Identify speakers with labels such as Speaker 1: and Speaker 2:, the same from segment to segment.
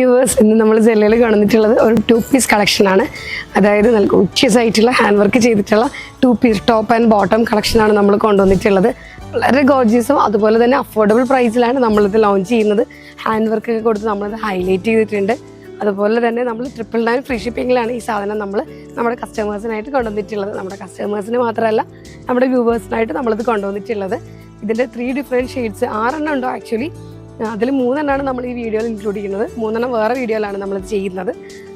Speaker 1: Viewers ഇന്ന് നമ്മൾ ജെല്ലയിൽ കാണുന്നിട്ടുള്ളത് ഒരു ടു പീസ് കളക്ഷനാണ് അതായത് നല്ല ഉച്ചസ് ആയിട്ടുള്ള ഹാൻഡ് വർക്ക് ചെയ്തിട്ടുള്ള two piece top and bottom കളക്ഷനാണ് നമ്മൾ കൊണ്ടുവന്നിട്ടുള്ളത്. വളരെ ഗോർജിയസും അതുപോലെ തന്നെ അഫോർഡബിൾ പ്രൈസിലാണ് നമ്മളിത് ലോഞ്ച് ചെയ്യുന്നത്. ഹാൻഡ് വർക്ക് ഒക്കെ കൊടുത്ത് നമ്മളത് ഹൈലൈറ്റ് ചെയ്തിട്ടുണ്ട്. അതുപോലെ തന്നെ നമ്മൾ ട്രിപ്പിൾ നയൻ ഫ്രീ ഷിപ്പിങ്ങിലാണ് ഈ സാധനം നമ്മൾ നമ്മുടെ കസ്റ്റമേഴ്സിനായിട്ട് കൊണ്ടുവന്നിട്ടുള്ളത്. നമ്മുടെ കസ്റ്റമേഴ്സിന് മാത്രമല്ല നമ്മുടെ വ്യൂവേഴ്സിനായിട്ട് നമ്മളിത് കൊണ്ടുവന്നിട്ടുള്ളത്. ഇതിന്റെ ത്രീ ഡിഫറെന്റ് ഷെയ്ഡ്സ് ആറെണ്ണം ഉണ്ടോ ആക്ച്വലി അതിൽ മൂന്നെണ്ണമാണ് നമ്മൾ ഈ വീഡിയോയിൽ ഇൻക്ലൂഡ് ചെയ്യുന്നത്. മൂന്നെണ്ണം വേറെ വീഡിയോയിലാണ് നമ്മൾ ചെയ്യുന്നത്.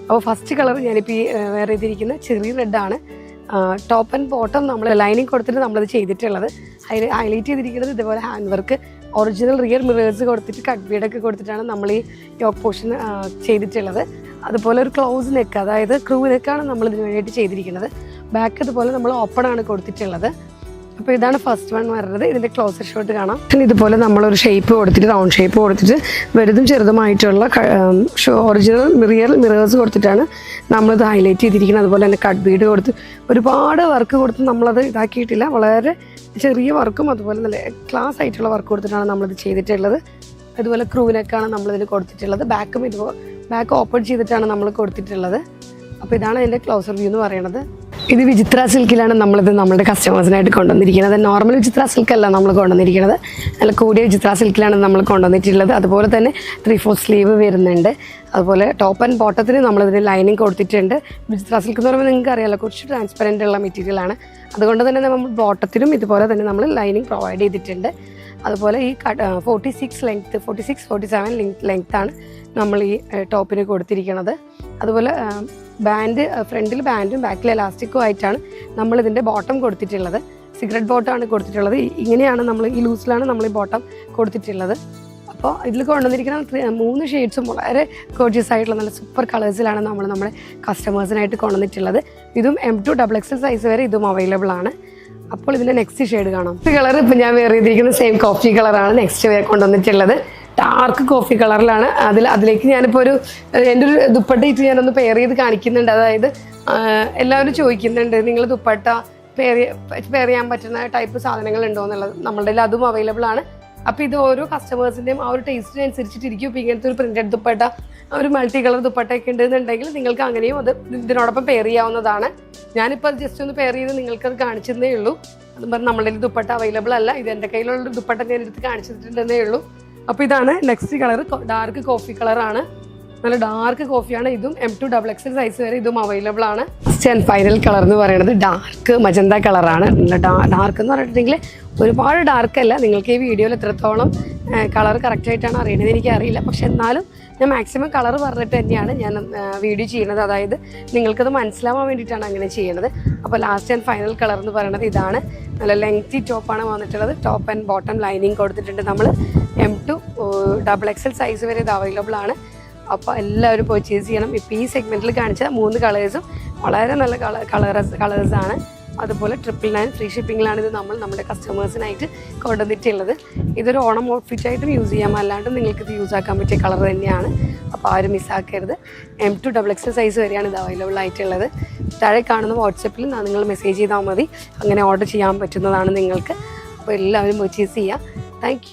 Speaker 1: അപ്പോൾ ഫസ്റ്റ് കളർ ഞാനിപ്പോൾ ഈ വേറെ ഇതിരിക്കുന്ന ചെറിയ റെഡാണ് ടോപ്പ് ആൻഡ് ബോട്ടം നമ്മൾ ലൈനിങ് കൊടുത്തിട്ട് നമ്മളത് ചെയ്തിട്ടുള്ളത്. അതിൽ ഹൈലൈറ്റ് ചെയ്തിരിക്കുന്നത് ഇതുപോലെ hand work original rear mirrors കൊടുത്തിട്ട് കട്ട് ബീഡൊക്കെ കൊടുത്തിട്ടാണ് നമ്മൾ ഈ ടോപ്പ് പോർഷൻ ചെയ്തിട്ടുള്ളത്. അതുപോലെ ഒരു ക്ലോസ് നെക്ക് അതായത് ക്രൂ നെക്കാണ് നമ്മൾ ഇതിന് വേണ്ടിയിട്ട് ചെയ്തിരിക്കുന്നത്. ബാക്ക് ഇതുപോലെ നമ്മൾ ഓപ്പൺ ആണ് കൊടുത്തിട്ടുള്ളത്. അപ്പോൾ ഇതാണ് ഫസ്റ്റ് വൺ വരുന്നത് ഇതിന്റെ ക്ലോസർ ഷോട്ട് കാണാം. പിന്നെ ഇതുപോലെ ഒരു ഷേപ്പ് കൊടുത്തിട്ട് റൗണ്ട് ഷേപ്പ് കൊടുത്തിട്ട് വലുതും ചെറുതുമായിട്ടുള്ള ഒറിജിനൽ റിയൽ മിറേഴ്സ് കൊടുത്തിട്ടാണ് നമ്മളിത് ഹൈലൈറ്റ് ചെയ്തിരിക്കുന്നത്. അതുപോലെ തന്നെ കട്ട് ബീഡ് കൊടുത്ത് ഒരുപാട് വർക്ക് കൊടുത്ത് നമ്മളത് ഇതാക്കിയിട്ടില്ല. വളരെ ചെറിയ വർക്കും അതുപോലെ നല്ല ക്ലാസ് ആയിട്ടുള്ള വർക്ക് കൊടുത്തിട്ടാണ് നമ്മളിത് ചെയ്തിട്ടുള്ളത്. അതുപോലെ ക്രൂവിനൊക്കെയാണ് നമ്മളിതിന് കൊടുത്തിട്ടുള്ളത്. ബാക്കും ഇതുപോലെ ബാക്ക് ഓപ്പൺ ചെയ്തിട്ടാണ് നമ്മൾ കൊടുത്തിട്ടുള്ളത്. അപ്പോൾ ഇതാണ് അതിന്റെ ക്ലോസർ വ്യൂ എന്ന് പറയുന്നത്. ഇത് വിചിത്ര സിൽക്കിലാണ് നമ്മളിത് നമ്മുടെ കസ്റ്റമേഴ്സിനായിട്ട് കൊണ്ടുവന്നിരിക്കുന്നത്. നോർമൽ വിചിത്ര സിൽക്കല്ല നമ്മൾ കൊണ്ടുവന്നിരിക്കുന്നത്. നല്ല കൂടിയ വിചിത്ര സിൽക്കിലാണ് നമ്മൾ കൊണ്ടുവന്നിട്ടുള്ളത്. അതുപോലെ തന്നെ ത്രീ ഫോർ സ്ലീവ് വരുന്നുണ്ട്. അതുപോലെ ടോപ്പ് ആൻഡ് ബോട്ടത്തിന് നമ്മളിതിന് ലൈനിങ് കൊടുത്തിട്ടുണ്ട്. വിചിത്ര സിൽക്ക് എന്ന് പറയുമ്പോൾ നിങ്ങൾക്ക് അറിയാമല്ലോ കുറച്ച് ട്രാൻസ്പെറന്റ് ഉള്ള മെറ്റീരിയലാണ് അതുകൊണ്ട് തന്നെ നമ്മൾ ബോട്ടത്തിനും ഇതുപോലെ തന്നെ നമ്മൾ ലൈനിങ് പ്രൊവൈഡ് ചെയ്തിട്ടുണ്ട്. അതുപോലെ ഈ forty six length forty six forty seven length ആണ്. നമ്മൾ ഈ ടോപ്പിന് കൊടുത്തിരിക്കുന്നത് അതുപോലെ ബാൻഡ് ഫ്രണ്ടിൽ ബാൻഡും ബാക്കിൽ എലാസ്റ്റിക്കും ആയിട്ടാണ് നമ്മൾ ഇതിന്റെ ബോട്ടം കൊടുത്തിട്ടുള്ളത്. സിഗരറ്റ് ബോട്ടമാണ് കൊടുത്തിട്ടുള്ളത്. ഇങ്ങനെയാണ് നമ്മൾ ഈ ലൂസിലാണ് നമ്മൾ ഈ ബോട്ടം കൊടുത്തിട്ടുള്ളത്. അപ്പോൾ ഇതിൽ കൊണ്ടുവന്നിരിക്കുന്ന മൂന്ന് ഷെയ്ഡ്സും വളരെ ഗോർജിയസ് ആയിട്ടുള്ള നല്ല സൂപ്പർ കളേഴ്സിലാണ് നമ്മൾ നമ്മുടെ കസ്റ്റമേഴ്സിനായിട്ട് കൊണ്ടുവന്നിട്ടുള്ളത്. ഇതും M to double XL size വരെ ഇതും അവൈലബിൾ ആണ്. അപ്പോൾ ഇതിന്റെ നെക്സ്റ്റ് ഷെയ്ഡ് കാണാം. കളർ ഇപ്പം ഞാൻ വേറെ ചെയ്തിരിക്കുന്ന സെയിം കോഫി കളറാണ് നെക്സ്റ്റ് കൊണ്ടുവന്നിട്ടുള്ളത്. ഡാർക്ക് കോഫി കളറിലാണ് അതിൽ അതിലേക്ക് ഞാനിപ്പോൾ ഒരു എന്റെ ഒരു ദുപ്പട്ട ഇട്ട് ഞാനൊന്ന് പെയർ ചെയ്ത് കാണിക്കുന്നുണ്ട്. അതായത് എല്ലാവരും ചോദിക്കുന്നുണ്ട് നിങ്ങൾ ദുപ്പട്ട പെയർ പെയർ ചെയ്യാൻ പറ്റുന്ന ടൈപ്പ് സാധനങ്ങൾ ഉണ്ടോ? എന്നുള്ളത്. നമ്മളുടെ അതും അവൈലബിൾ ആണ്. അപ്പോൾ ഇത് ഓരോ കസ്റ്റമേഴ്സിന്റെയും ആ ഒരു ടേസ്റ്റിന് അനുസരിച്ചിട്ടിരിക്കും. ഇപ്പോൾ ഇങ്ങനത്തെ ഒരു പ്രിന്റഡ് ദുപ്പട്ട ഒരു മൾട്ടി കളർ ദുപ്പട്ടയൊക്കെ ഉണ്ടെന്നുണ്ടെങ്കിൽ നിങ്ങൾക്ക് അങ്ങനെയും അത് ഇതിനോടൊപ്പം പെയർ ചെയ്യാവുന്നതാണ്. ഞാനിപ്പോൾ അത് ജസ്റ്റ് ഒന്ന് പെയർ ചെയ്ത് നിങ്ങൾക്കത് കാണിച്ചതേ ഉള്ളൂ. അതും പറഞ്ഞ് നമ്മളുടെ ദുപ്പട്ട അവൈലബിൾ അല്ല. ഇത് എന്റെ കയ്യിലുള്ള ദുപ്പട്ട ഞാൻ എടുത്ത് കാണിച്ചിട്ടുണ്ടെന്നേ ഉള്ളൂ. അപ്പോൾ ഇതാണ് നെക്സ്റ്റ് കളർ ഡാർക്ക് കോഫി കളറാണ് നല്ല ഡാർക്ക് കോഫിയാണ് ഇതും M to double XL size വരെ ഇതും അവൈലബിൾ ആണ്. ആൻഡ് ഫൈനൽ കളർ എന്ന് പറയുന്നത് ഡാർക്ക് മജന്ത കളറാണ് ഡാർക്ക് എന്ന് പറഞ്ഞിട്ടുണ്ടെങ്കിൽ ഒരുപാട് ഡാർക്ക് അല്ല. നിങ്ങൾക്ക് ഈ വീഡിയോയിൽ എത്രത്തോളം കളർ കറക്റ്റ് ആയിട്ടാണ് അറിയണത് എനിക്ക് അറിയില്ല പക്ഷെ എന്നാലും ഞാൻ മാക്സിമം കളർ പറഞ്ഞിട്ട് തന്നെയാണ് ഞാൻ വീഡിയോ ചെയ്യുന്നത്. അതായത് നിങ്ങൾക്കത് മനസ്സിലാവാൻ വേണ്ടിയിട്ടാണ് അങ്ങനെ ചെയ്യുന്നത് അപ്പോൾ ലാസ്റ്റ് ആൻഡ് ഫൈനൽ കളർ എന്ന് പറയുന്നത് ഇതാണ്. നല്ല ലെങ്തി ടോപ്പാണ് വന്നിട്ടുള്ളത്. ടോപ്പ് ആൻഡ് ബോട്ടം ലൈനിങ് കൊടുത്തിട്ടുണ്ട് നമ്മൾ M to double XL size വരെ ഇത് അവൈലബിൾ ആണ്. അപ്പോൾ എല്ലാവരും പർച്ചേസ് ചെയ്യണം. ഇപ്പോൾ ഈ സെഗ്മെന്റിൽ കാണിച്ച മൂന്ന് കളേഴ്സും വളരെ നല്ല കളർ കളേഴ്സ് കളേഴ്സാണ് അതുപോലെ ട്രിപ്പിൾ നയൻ ഫ്രീ ഷിപ്പിങ്ങിലാണ് ഇത് നമ്മൾ നമ്മുടെ കസ്റ്റമേഴ്സിനായിട്ട് കൊണ്ടുവന്നിട്ടുള്ളത്. ഇതൊരു ഓണം ഔട്ട്ഫിറ്റ് ആയിട്ടും യൂസ് ചെയ്യാം. അല്ലാണ്ട് നിങ്ങൾക്ക് ഇത് യൂസ് ആക്കാൻ പറ്റിയ കളർ തന്നെയാണ്. അപ്പോൾ ആരും മിസ്സാക്കരുത് M to double XL size വരെയാണ് ഇത് അവൈലബിൾ ആയിട്ടുള്ളത്. താഴെ കാണുന്ന വാട്സപ്പിൽ നിങ്ങൾ മെസ്സേജ് ചെയ്താൽ മതി. അങ്ങനെ ഓർഡർ ചെയ്യാൻ പറ്റുന്നതാണ് നിങ്ങൾക്ക്. അപ്പോൾ എല്ലാവരും പർച്ചേസ് ചെയ്യാം. താങ്ക്